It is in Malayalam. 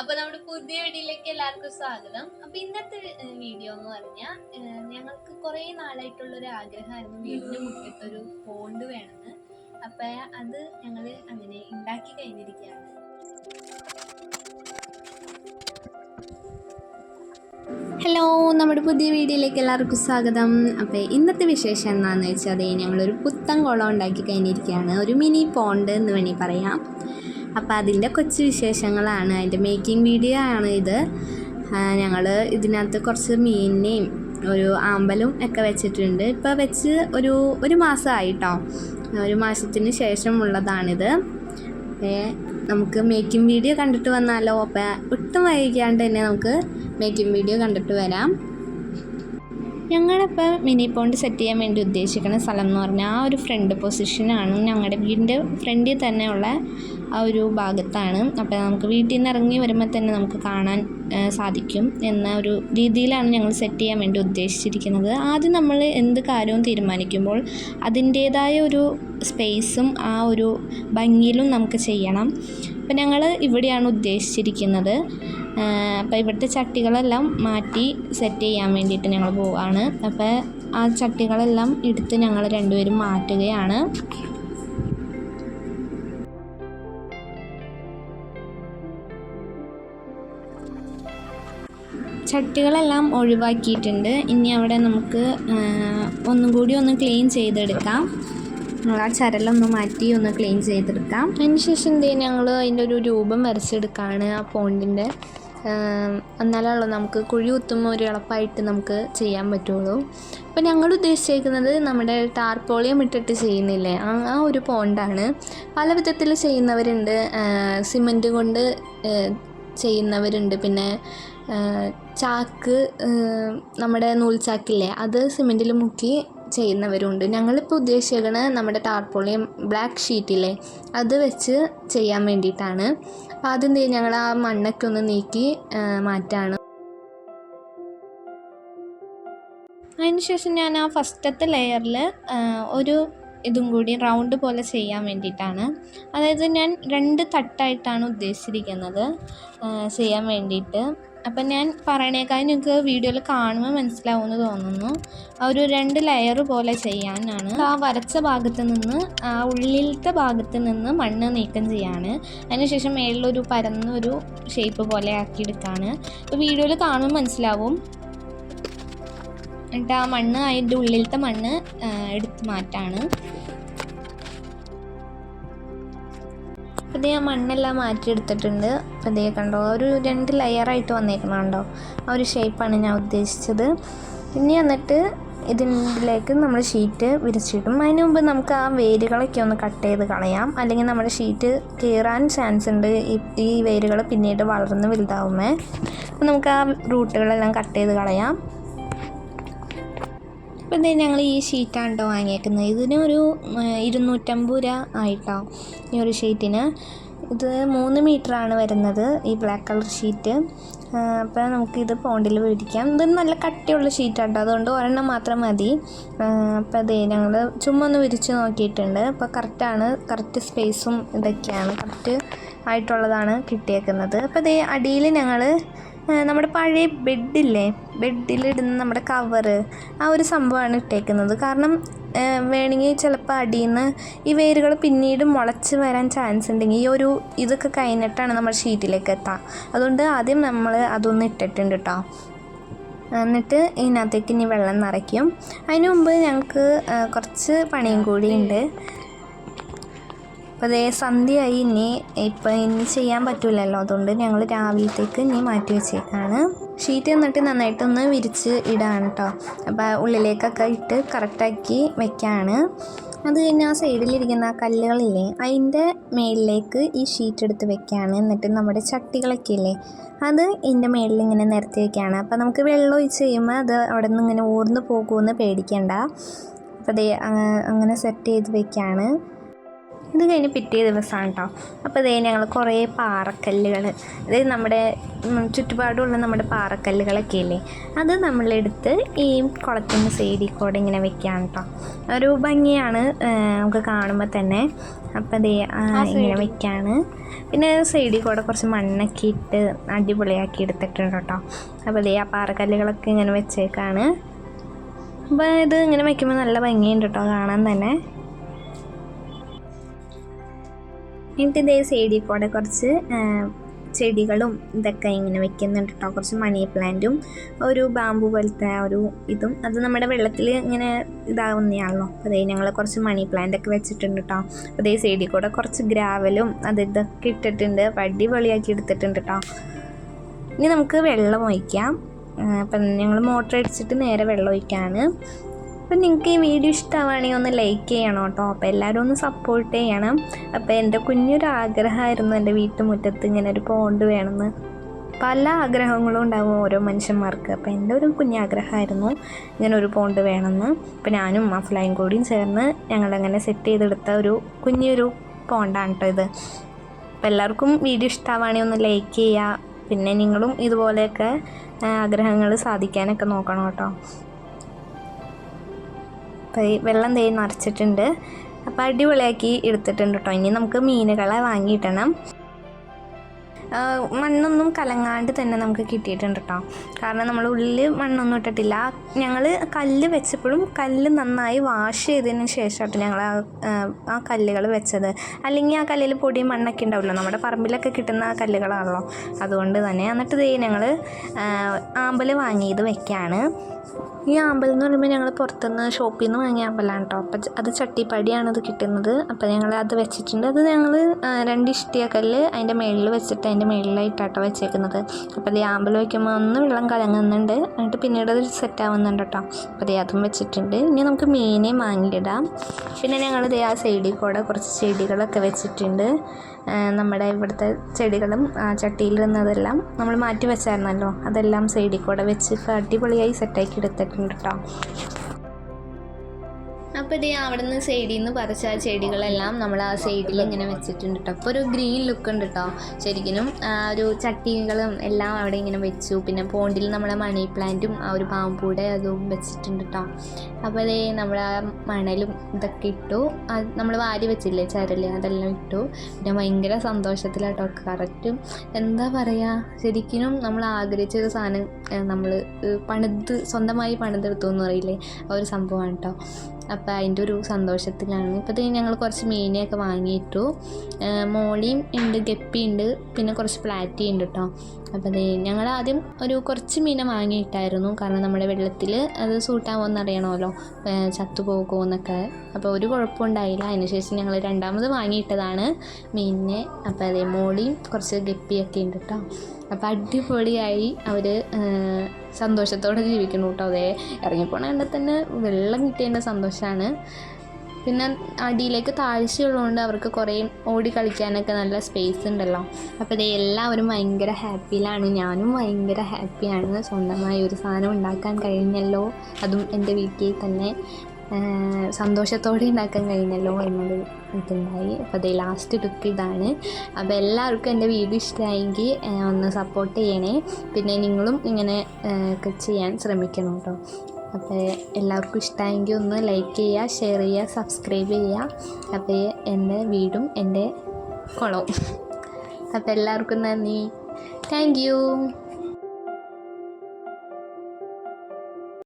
അപ്പൊ നമ്മുടെ പുതിയ വീഡിയോയിലേക്ക് എല്ലാവർക്കും സ്വാഗതം. അപ്പൊ ഇന്നത്തെ വീഡിയോ എന്ന് പറഞ്ഞാൽ ഞങ്ങൾക്ക് കുറെ നാളായിട്ടുള്ള ഒരു ആഗ്രഹമായിരുന്നു വീടിന്റെ മുറ്റത്തൊരു പോണ്ട് വേണമെന്ന്. അപ്പൊ അത് ഞങ്ങൾ അങ്ങനെ ഉണ്ടാക്കി കഴിഞ്ഞിരിക്കുകയാണ്. ഹലോ നമ്മുടെ പുതിയ വീഡിയോയിലേക്ക് എല്ലാവർക്കും സ്വാഗതം. അപ്പോൾ ഇന്നത്തെ വിശേഷം എന്താണെന്ന് വെച്ചാൽ ഞങ്ങളൊരു പുത്തൻ കുളം ഉണ്ടാക്കി കഴിഞ്ഞിരിക്കുകയാണ്. ഒരു മിനി പോണ്ട് എന്ന് വേണമെങ്കിൽ പറയാം. അപ്പോൾ അതിന്റെ കൊച്ചു വിശേഷങ്ങളാണ്. അതിന്റെ മേക്കിംഗ് വീഡിയോ ആണ് ഇത്. ഞങ്ങൾ ഇതിനകത്ത് കുറച്ച് മീനിനെയും ഒരു ആമ്പലും ഒക്കെ വെച്ചിട്ടുണ്ട്. ഇപ്പോൾ വെച്ച് ഒരു ഒരു മാസമായിട്ടോ ഒരു മാസത്തിന് ശേഷമുള്ളതാണിത് നമുക്ക് മേക്കിംഗ് വീഡിയോ കണ്ടിട്ട് വന്നാലോ? അപ്പോൾ ഒട്ടും വൈകിക്കാണ്ട് തന്നെ നമുക്ക് മേക്കിംഗ് വീഡിയോ കണ്ടിട്ട് വരാം. ഞങ്ങളിപ്പോൾ മിനി പോണ്ട് സെറ്റ് ചെയ്യാൻ വേണ്ടി ഉദ്ദേശിക്കുന്ന സ്ഥലം എന്ന് പറഞ്ഞാൽ ആ ഒരു ഫ്രണ്ട് പൊസിഷനാണ് ഞങ്ങളുടെ വീടിന്റെ ഫ്രണ്ടിൽ തന്നെയുള്ള ആ ഒരു ഭാഗത്താണ്. അപ്പോൾ നമുക്ക് വീട്ടിൽ നിന്ന് ഇറങ്ങി വരുമ്പോൾ തന്നെ നമുക്ക് കാണാൻ സാധിക്കും എന്ന ഒരു രീതിയിലാണ് ഞങ്ങൾ സെറ്റ് ചെയ്യാൻ വേണ്ടി ഉദ്ദേശിച്ചിരിക്കുന്നത്. ആദ്യം നമ്മൾ എന്ത് കാര്യവും തീരുമാനിക്കുമ്പോൾ അതിന്റേതായ ഒരു സ്പേസും ആ ഒരു ഭംഗിയിലും നമുക്ക് ചെയ്യണം. അപ്പോൾ ഞങ്ങൾ ഇവിടെയാണ് ഉദ്ദേശിച്ചിരിക്കുന്നത്. അപ്പോൾ ഇവിടുത്തെ ചട്ടികളെല്ലാം മാറ്റി സെറ്റ് ചെയ്യാൻ വേണ്ടിയിട്ട് ഞങ്ങൾ പോവാണ്. അപ്പോൾ ആ ചട്ടികളെല്ലാം എടുത്ത് ഞങ്ങൾ രണ്ടുപേരും മാറ്റുകയാണ്. ചട്ടികളെല്ലാം ഒഴിവാക്കിയിട്ടുണ്ട്. ഇനി അവിടെ നമുക്ക് ഒന്നും കൂടി ഒന്ന് ക്ലീൻ ചെയ്തെടുക്കാം. ആ ചരലൊന്ന് മാറ്റി ഒന്ന് ക്ലീൻ ചെയ്തെടുക്കാം. അതിനുശേഷം എന്ത് ചെയ്യും? ഞങ്ങൾ അതിന്റെ ഒരു രൂപം വരച്ചെടുക്കുകയാണ് ആ പോണ്ടിന്റെ. എന്നാലുള്ളൂ നമുക്ക് കുഴി കുത്തുമ്പോൾ ഒരു എളുപ്പമായിട്ട് നമുക്ക് ചെയ്യാൻ പറ്റുള്ളൂ. അപ്പോൾ ഞങ്ങൾ ഉദ്ദേശിച്ചേക്കുന്നത് നമ്മുടെ ടാർപോളിയം ഇട്ടിട്ട് ചെയ്യുന്നില്ലേ? ആ ഒരു പോണ്ടാണ്. പല വിധത്തിൽ ചെയ്യുന്നവരുണ്ട് സിമന്റ് കൊണ്ട് ചെയ്യുന്നവരുണ്ട്. പിന്നെ ചാക്ക് നമ്മുടെ നൂൽച്ചാക്കില്ലേ അത് സിമെന്റിൽ മുക്കി ചെയ്യുന്നവരുണ്ട്. ഞങ്ങളിപ്പോൾ ഉദ്ദേശിക്കുന്നത് നമ്മുടെ ടാർപോളിയം ബ്ലാക്ക് ഷീറ്റില്ലേ അത് വെച്ച് ചെയ്യാൻ വേണ്ടിയിട്ടാണ്. അപ്പോൾ ആദ്യം ഞങ്ങൾ ആ മണ്ണൊക്കെ ഒന്ന് നീക്കി മാറ്റാണ്. അതിനുശേഷം ഞാൻ ആ ഫസ്റ്റത്തെ ലെയറിൽ ഒരു ഇതും കൂടി റൗണ്ട് പോലെ ചെയ്യാൻ വേണ്ടിയിട്ടാണ്. അതായത് ഞാൻ രണ്ട് തട്ടായിട്ടാണ് ഉദ്ദേശിച്ചിരിക്കുന്നത് ചെയ്യാൻ വേണ്ടിയിട്ട്. അപ്പം ഞാൻ പറയണേക്കാൾ നിങ്ങൾക്ക് വീഡിയോയിൽ കാണുമ്പോൾ മനസ്സിലാവുമെന്ന് തോന്നുന്നു. ഒരു രണ്ട് ലെയർ പോലെ ചെയ്യാനാണ്. ആ വരച്ച ഭാഗത്ത് നിന്ന് ആ ഉള്ളിലത്തെ ഭാഗത്ത് നിന്ന് മണ്ണ് നീക്കം ചെയ്യാണ്. അതിനുശേഷം മേളിലൊരു പരന്നൊരു ഷേപ്പ് പോലെ ആക്കിയെടുക്കുകയാണ് അപ്പോൾ വീഡിയോയിൽ കാണുമ്പോൾ മനസ്സിലാവും. എന്നിട്ട് ആ മണ്ണ് അതിന്റെ ഉള്ളിലത്തെ മണ്ണ് എടുത്ത് മാറ്റാണ്. അപ്പോൾ ഇത് ഞാൻ മണ്ണെല്ലാം മാറ്റിയെടുത്തിട്ടുണ്ട്. അപ്പോൾ ഇതേ കണ്ടോ ഒരു രണ്ട് ലെയറായിട്ട് വന്നേക്കണം കണ്ടോ? ആ ഒരു ഷേപ്പാണ് ഞാൻ ഉദ്ദേശിച്ചത്. ഇനി എന്നിട്ട് ഇതിലേക്ക് നമ്മൾ ഷീറ്റ് വിരിച്ചിടും. അതിന് മുമ്പ് നമുക്ക് ആ വേരുകളൊക്കെ ഒന്ന് കട്ട് ചെയ്ത് കളയാം. അല്ലെങ്കിൽ നമ്മുടെ ഷീറ്റ് കീറാൻ ചാൻസ് ഉണ്ട് ഈ വേരുകൾ പിന്നീട് വളർന്ന് വലുതാവുമേ. അപ്പോൾ നമുക്ക് ആ റൂട്ടുകളെല്ലാം കട്ട് ചെയ്ത് കളയാം. അപ്പോൾ തന്നെ ഞങ്ങൾ ഈ ഷീറ്റാണ് കേട്ടോ വാങ്ങിയേക്കുന്നത്. ഇതിന് ഒരു ഉം, ഇരുന്നൂറ്റമ്പത് രൂപ ആയിട്ടോ ഈ ഒരു ഷീറ്റിന്. ഇത് മൂന്ന് മീറ്ററാണ് വരുന്നത് ഈ ബ്ലാക്ക് കളർ ഷീറ്റ്. അപ്പോൾ നമുക്കിത് പോണ്ടിൽ മേടിക്കാം. ഇത് നല്ല കട്ടിയുള്ള ഷീറ്റാട്ടോ. അതുകൊണ്ട് ഒരെണ്ണം മാത്രം മതി. അപ്പോൾ അതേ ഞങ്ങൾ ചുമ്മാ ഒന്ന് വിരിച്ച് നോക്കിയിട്ടുണ്ട്. അപ്പോൾ കറക്റ്റാണ് കറക്റ്റ് സ്പേസും ഇതൊക്കെയാണ്. കറക്റ്റ് ആയിട്ടുള്ളതാണ് കിട്ടിയേക്കുന്നത്. അപ്പോൾ അതേ അടിയിൽ ഞങ്ങൾ നമ്മുടെ പഴയ ബെഡില്ലേ? ബെഡിലിടുന്ന നമ്മുടെ കവറ്. ആ ഒരു സംഭവമാണ് ഇട്ടേക്കുന്നത്. കാരണം വേണമെങ്കിൽ ചിലപ്പോൾ അടിയിൽ നിന്ന് ഈ വേരുകൾ പിന്നീട് മുളച്ച് വരാൻ ചാൻസ് ഉണ്ടെങ്കിൽ ഈ ഒരു ഇതൊക്കെ കഴിഞ്ഞിട്ടാണ് നമ്മൾ ഷീറ്റിലേക്ക് എത്താം. അതുകൊണ്ട് ആദ്യം നമ്മൾ അതൊന്ന് ഇട്ടിട്ടുണ്ട് കേട്ടോ എന്നിട്ട് ഇതിനകത്തേക്ക് ഇനി വെള്ളം നിറയ്ക്കും. അതിനു മുമ്പ് ഞങ്ങൾക്ക് കുറച്ച് പണിയും കൂടിയുണ്ട് അപ്പോൾ അതേ സന്ധ്യയായി. ഇനി ഇപ്പം ഇനി ചെയ്യാൻ പറ്റില്ലല്ലോ അതുകൊണ്ട് ഞങ്ങൾ രാവിലത്തേക്ക് ഇനി മാറ്റി വെച്ചേക്കാണ്. ഷീറ്റ് എന്നിട്ട് നന്നായിട്ടൊന്ന് വിരിച്ച് ഇടാണ് കേട്ടോ അപ്പോൾ ഉള്ളിലേക്കൊക്കെ ഇട്ട് കറക്റ്റാക്കി വെക്കാണ്. അത് കഴിഞ്ഞ് ആ സൈഡിലിരിക്കുന്ന ആ കല്ലുകളില്ലേ അതിന്റെ മേളിലേക്ക് ഈ ഷീറ്റ് എടുത്ത് വെക്കുകയാണ് എന്നിട്ട് നമ്മുടെ ചട്ടികളൊക്കെ ഇല്ലേ അത് ഇതിന്റെ മേളിൽ ഇങ്ങനെ നിരത്തി വെക്കുകയാണ് അപ്പോൾ നമുക്ക് വെള്ളം ഒഴിച്ച് കഴിയുമ്പോൾ അത് അവിടെ നിന്ന് ഇങ്ങനെ ഊർന്ന് പോകുമെന്ന് പേടിക്കണ്ട. അപ്പോൾ അതേ അങ്ങനെ സെറ്റ് ചെയ്ത് വെക്കുകയാണ് ഇത് കഴിഞ്ഞ് പിറ്റേ ദിവസമാണ് കേട്ടോ അപ്പോൾ ഇതേ ഞങ്ങൾ കുറേ പാറക്കല്ലുകൾ അതായത് നമ്മുടെ ചുറ്റുപാടുമുള്ള നമ്മുടെ പാറക്കല്ലുകളൊക്കെ ഇല്ലേ അത് നമ്മളെടുത്ത് ഈ കുളത്തിന്റെ സൈഡിൽ കൂടെ ഇങ്ങനെ വെക്കുകയാണ് കേട്ടോ ഒരു ഭംഗിയാണ് നമുക്ക് കാണുമ്പോൾ തന്നെ. അപ്പോൾ അതേ ഇങ്ങനെ വെക്കുകയാണ് പിന്നെ സൈഡിൽ കൂടെ കുറച്ച് മണ്ണൊക്കെ ഇട്ട് അടിപൊളിയാക്കി എടുത്തിട്ടുണ്ട് കേട്ടോ അപ്പോൾ അതേ ആ പാറക്കല്ലുകളൊക്കെ ഇങ്ങനെ വെച്ചേക്കാണ്. അപ്പോൾ ഇത് ഇങ്ങനെ വെക്കുമ്പോൾ നല്ല ഭംഗിയുണ്ട് കേട്ടോ കാണാൻ തന്നെ. എന്നിട്ട് ഇതേ സൈഡിൽ കൂടെ കുറച്ച് ചെടികളും ഇതൊക്കെ ഇങ്ങനെ വെക്കുന്നുണ്ട് കേട്ടോ കുറച്ച് മണി പ്ലാന്റും ഒരു ബാമ്പു പോലത്തെ ഒരു ഇതും. അത് നമ്മുടെ വെള്ളത്തിൽ ഇങ്ങനെ ഇതാവുന്നതാണല്ലോ അതേ ഞങ്ങൾ കുറച്ച് മണി പ്ലാന്റ് ഒക്കെ വെച്ചിട്ടുണ്ട് കേട്ടോ അതേ സൈഡിൽ കൂടെ കുറച്ച് ഗ്രാവലും അത് ഇതൊക്കെ ഇട്ടിട്ടുണ്ട്. അടിപൊളിയാക്കി എടുത്തിട്ടുണ്ട് കേട്ടോ ഇനി നമുക്ക് വെള്ളം ഒഴിക്കാം. അപ്പം ഞങ്ങൾ മോട്ടർ അടിച്ചിട്ട് നേരെ വെള്ളം ഒഴിക്കാണ്. അപ്പം നിങ്ങൾക്ക് ഈ വീഡിയോ ഇഷ്ടമാണെങ്കിൽ ഒന്ന് ലൈക്ക് ചെയ്യണം കേട്ടോ. അപ്പോൾ എല്ലാവരും ഒന്ന് സപ്പോർട്ട് ചെയ്യണം. അപ്പോൾ എന്റെ കുഞ്ഞൊരു ആഗ്രഹമായിരുന്നു എന്റെ വീട്ടുമുറ്റത്ത് ഇങ്ങനെ ഒരു പോണ്ട് വേണമെന്ന്. പല ആഗ്രഹങ്ങളും ഉണ്ടാകും ഓരോ മനുഷ്യന്മാർക്ക്. അപ്പോൾ എന്റെ ഒരു കുഞ്ഞാഗ്രഹമായിരുന്നു ഇങ്ങനെ ഒരു പോണ്ട് വേണമെന്ന്. അപ്പോൾ ഞാനും അഫ്ലയും കൂടിയും ചേർന്ന് ഞങ്ങളങ്ങനെ സെറ്റ് ചെയ്തെടുത്ത ഒരു കുഞ്ഞൊരു പോണ്ടാണ് കേട്ടോ ഇത്. അപ്പോൾ എല്ലാവർക്കും വീഡിയോ ഇഷ്ടമാണെങ്കിൽ ഒന്ന് ലൈക്ക് ചെയ്യുക. പിന്നെ നിങ്ങളും ഇതുപോലെയൊക്കെ ആഗ്രഹങ്ങൾ സാധിക്കാനൊക്കെ നോക്കണം കേട്ടോ. വെള്ളം തേ നിറച്ചിട്ടുണ്ട് അപ്പോൾ അടിപൊളിയാക്കി എടുത്തിട്ടുണ്ട് കേട്ടോ ഇനി നമുക്ക് മീനുകളെ വാങ്ങിയിടണം. മണ്ണൊന്നും കലങ്ങാണ്ട് തന്നെ നമുക്ക് കിട്ടിയിട്ടുണ്ട് കേട്ടോ കാരണം നമ്മൾ ഉള്ളിൽ മണ്ണൊന്നും ഇട്ടിട്ടില്ല. ഞങ്ങൾ കല്ല് വെച്ചപ്പോഴും കല്ല് നന്നായി വാഷ് ചെയ്തതിന് ശേഷമായിട്ട് ഞങ്ങൾ ആ, കല്ലുകൾ വെച്ചത്. അല്ലെങ്കിൽ ആ കല്ലിൽ പൊടി മണ്ണൊക്കെ ഉണ്ടാവില്ല നമ്മുടെ പറമ്പിലൊക്കെ കിട്ടുന്ന കല്ലുകളാണല്ലോ. അതുകൊണ്ട് തന്നെ എന്നിട്ട് ഇതേ ഞങ്ങൾ ആമ്പൽ വാങ്ങിയത് വെക്കാണ്. ഈ ആമ്പൽ എന്ന് പറയുമ്പോൾ ഞങ്ങൾ പുറത്തുനിന്ന് ഷോപ്പിൽ നിന്ന് വാങ്ങിയ ആമ്പലാണ് കേട്ടോ അപ്പം അത് ചട്ടിപ്പടിയാണ് അത് കിട്ടുന്നത്. അപ്പോൾ ഞങ്ങൾ അത് വെച്ചിട്ടുണ്ട്. അത് ഞങ്ങൾ രണ്ട് ഇഷ്ടിയക്കല്ല് അതിന്റെ മേളിൽ വെച്ചിട്ട് അതിന്റെ മേളിലായിട്ടാട്ടോ വെച്ചേക്കുന്നത്. അപ്പോൾ അത് ആമ്പൽ വയ്ക്കുമ്പോൾ ഒന്ന് വെള്ളം കലങ്ങുന്നുണ്ട്. എന്നിട്ട് പിന്നീട് അത് സെറ്റ് ആവുന്നുണ്ട് കേട്ടോ അപ്പോൾ അതേ അതും വെച്ചിട്ടുണ്ട്. ഇനി നമുക്ക് മീനെ മാങ്ങിയിടാം. പിന്നെ ഞങ്ങൾ ദേ ആ സൈഡിൽ കൂടെ കുറച്ച് ചെടികളൊക്കെ വെച്ചിട്ടുണ്ട്. നമ്മുടെ ഇവിടുത്തെ ചെടികളും ചട്ടിയിലിരുന്നതെല്ലാം നമ്മൾ മാറ്റി വെച്ചായിരുന്നല്ലോ. അതെല്ലാം സൈഡിൽ കൂടെ വെച്ച് അടിപൊളിയായി സെറ്റാക്കി എടുത്തിട്ടുണ്ട് കേട്ടോ അപ്പോൾ ഇതേ അവിടെ നിന്ന് സൈഡിൽ നിന്ന് പറിച്ച ആ ചെടികളെല്ലാം നമ്മൾ ആ സൈഡിൽ ഇങ്ങനെ വെച്ചിട്ടുണ്ട് കേട്ടോ അപ്പോൾ ഒരു ഗ്രീൻ ലുക്ക് ഉണ്ട് കേട്ടോ ശരിക്കും ഒരു ചട്ടികളും എല്ലാം അവിടെ ഇങ്ങനെ വെച്ചു. പിന്നെ പോണ്ടിൽ നമ്മളെ മണി പ്ലാന്റും ആ ഒരു പാമ്പൂടെ അതും വെച്ചിട്ടുണ്ട് കേട്ടോ അപ്പോൾ അതേ നമ്മൾ ആ മണലും ഇതൊക്കെ ഇട്ടു. നമ്മൾ വാരി വെച്ചില്ലേ ചരൽ അതെല്ലാം ഇട്ടു. പിന്നെ ഭയങ്കര സന്തോഷത്തിലാട്ടോ കറക്റ്റ് എന്താ പറയുക ശരിക്കും നമ്മൾ ആഗ്രഹിച്ച ഒരു സാധനം നമ്മൾ പണിത് സ്വന്തമായി പണിതെടുത്തു എന്ന് പറയില്ലേ ആ ഒരു സംഭവമാണ് കേട്ടോ അപ്പോൾ അതിന്റെ ഒരു സന്തോഷത്തിലാണ്. ഇപ്പോൾ ഞങ്ങൾ കുറച്ച് മീനെയൊക്കെ വാങ്ങിയിട്ടു. മോളിയും ഉണ്ട് ഗപ്പി ഉണ്ട് പിന്നെ കുറച്ച് പ്ലാറ്റി ഉണ്ട് കേട്ടോ അപ്പോൾ അതേ ഞങ്ങൾ ആദ്യം ഒരു കുറച്ച് മീനെ വാങ്ങിയിട്ടായിരുന്നു. കാരണം നമ്മുടെ വെള്ളത്തിൽ അത് സൂട്ടാവുമെന്ന് അറിയണമല്ലോ ചത്തുപോകുമോ എന്നൊക്കെ അപ്പോൾ ഒരു കുഴപ്പമുണ്ടായില്ല അതിനുശേഷം ഞങ്ങൾ രണ്ടാമത് വാങ്ങിയിട്ടതാണ് മീനിനെ. അപ്പോൾ അതേ മോളിയും കുറച്ച് ഗപ്പിയൊക്കെ ഉണ്ട് കേട്ടോ അപ്പോൾ അടിപൊളിയായി അവർ സന്തോഷത്തോടെ ജീവിക്കുന്നു കേട്ടോ അതേ ഇറങ്ങിപ്പോണ കണ്ടാൽ തന്നെ വെള്ളം കിട്ടിയതിന്റെ സന്തോഷമാണ് പിന്നെ അടിയിലേക്ക് താഴ്ചയുള്ളതുകൊണ്ട് അവർക്ക് കുറേ ഓടി കളിക്കാനൊക്കെ നല്ല സ്പേസ് ഉണ്ടല്ലോ. അപ്പോൾ ഇത് എല്ലാവരും ഭയങ്കര ഹാപ്പിയിലാണ് ഞാനും ഭയങ്കര ഹാപ്പിയാണ് സ്വന്തമായി ഒരു സാധനം ഉണ്ടാക്കാൻ കഴിഞ്ഞല്ലോ. അതും എന്റെ വീട്ടിൽ തന്നെ. സന്തോഷത്തോടെ ഉണ്ടാക്കാൻ കഴിഞ്ഞല്ലോ എന്നൊരു ഇതുണ്ടായി. അപ്പോൾ അതേ ലാസ്റ്റ് ലുക്ക് ഇതാണ്. അപ്പോൾ എല്ലാവർക്കും എന്റെ വീഡിയോ ഇഷ്ടമായെങ്കിൽ ഒന്ന് സപ്പോർട്ട് ചെയ്യണേ. പിന്നെ നിങ്ങളും ഇങ്ങനെ ഒക്കെ ചെയ്യാൻ ശ്രമിക്കണം കേട്ടോ അപ്പോൾ എല്ലാവർക്കും ഇഷ്ടമായെങ്കിൽ ഒന്ന് ലൈക്ക് ചെയ്യുക ഷെയർ ചെയ്യുക സബ്സ്ക്രൈബ് ചെയ്യുക അപ്പോൾ എന്റെ വീടും എന്റെ കുളവും. അപ്പോൾ എല്ലാവർക്കും നന്ദി. താങ്ക്